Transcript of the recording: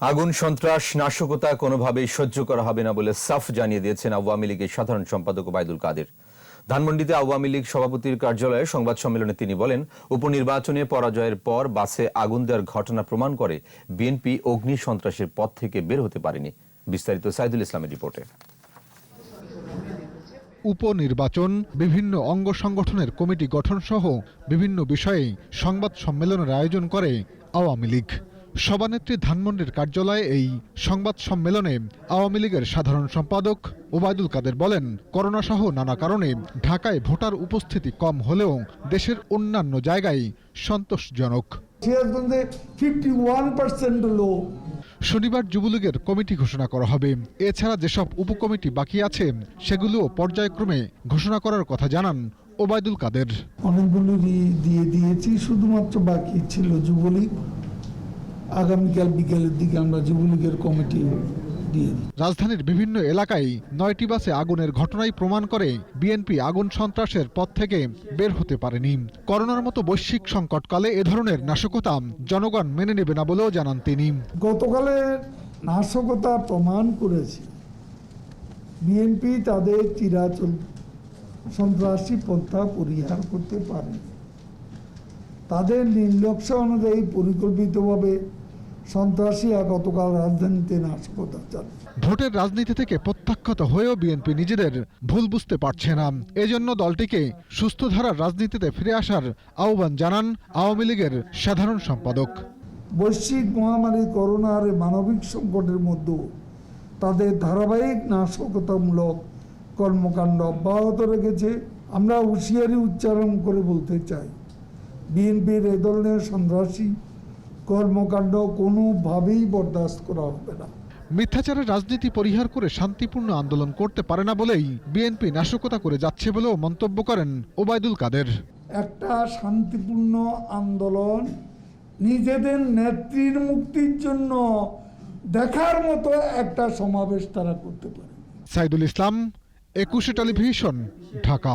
আগুন, সন্ত্রাস, নাশকতা কোনোভাবেই সহ্য করা হবে না বলে সাফ জানিয়ে দিয়েছেন আওয়ামী লীগের সাধারণ সম্পাদক ওবায়দুল কাদের। ধানমন্ডিতে আওয়ামী লীগ সভাপতির কার্যালয়ে সংবাদ সম্মেলনে তিনি বলেন, উপনির্বাচনে পরাজয়ের পর বাসে আগুন দেওয়ার ঘটনা প্রমাণ করে বিএনপি অগ্নি সন্ত্রাসের পথ থেকে বের হতে পারেনি। বিস্তারিত সাইদুল ইসলামের রিপোর্টে। উপনির্বাচন, বিভিন্ন অঙ্গ সংগঠনের কমিটি গঠন সহ বিভিন্ন বিষয়ে সংবাদ সম্মেলনের আয়োজন করে আওয়ামী লীগ। সভানেত্রী ধানমন্ডির কার্যালয়ে এই সংবাদ সম্মেলনে আওয়ামী লীগের সাধারণ সম্পাদক ওবায়দুল কাদের বলেন, করোনা সহ নানা কারণে ঢাকায় ভোটার উপস্থিতি কম হলেও দেশের অন্যান্য জায়গায় সন্তোষজনক। শনিবার যুবলীগের কমিটি ঘোষণা করা হবে। এছাড়া যেসব উপকমিটি বাকি আছে, সেগুলোও পর্যায়ক্রমে ঘোষণা করার কথা জানান ওবায়দুল কাদের। অনেকগুলি দিয়ে দিয়েছি, শুধুমাত্র বাকি ছিল যুবলীগ। আগামীকাল বিকেলের দিকে আমরা যুবলীগের কমিটি রাজধানীর বিভিন্ন এলাকায় নয়টি বাসে আগুনের ঘটনাই প্রমাণ করে বিএনপি আগুন সন্ত্রাসের পথ থেকে বের হতে পারেনি। করোনার মতো বৈশ্বিক সংকটকালে এ ধরনের নাশকতা জনগণ মেনে নেবে না বলেও জানান তিনি। গতকালের নাশকতা প্রমাণ করেছে। বিএনপি তাদের চিরাচল সন্ত্রাসী পন্থা পরিহার করতে পারে তাদের নির্লক্ষ্য অনুযায়ী পরিকল্পিতভাবে সন্ত্রাসীরা গতকাল রাজধানীতে নাশকতা চালায়। ভোটের রাজনীতি থেকে প্রত্যাখ্যাত হয়েও বিএনপি নিজেদের ভুল বুঝতে পারছে না। এজন্য দলটিকে সুস্থ ধারার রাজনীতিতে ফিরে আসার আহ্বান জানান আওয়ামী লীগের সাধারণ সম্পাদক। বৈশ্বিক মহামারী করোনার মানবিক সংকটের মধ্যেও তাদের ধারাবাহিক নাশকতামূলক কর্মকাণ্ড অব্যাহত রেখেছে। আমরা হুঁশিয়ারি উচ্চারণ করে বলতে চাই বিএনপির এ ধরনের সন্ত্রাসী কর্মকাণ্ড কোনোভাবেই বরদাস্ত করা হবে না। মিথ্যাচারের রাজনীতি পরিহার করে শান্তিপূর্ণ আন্দোলন করতে পারে না বলেই বিএনপি নাশকতা করে যাচ্ছে বলেও মন্তব্য করেন ওবায়দুল কাদের। একটা শান্তিপূর্ণ আন্দোলন নিজেদের নেত্রীর মুক্তির জন্য দেখার মতো একটা সমাবেশ তারা করতে পারে। সাইদুল ইসলাম একুশে টেলিভিশন ঢাকা।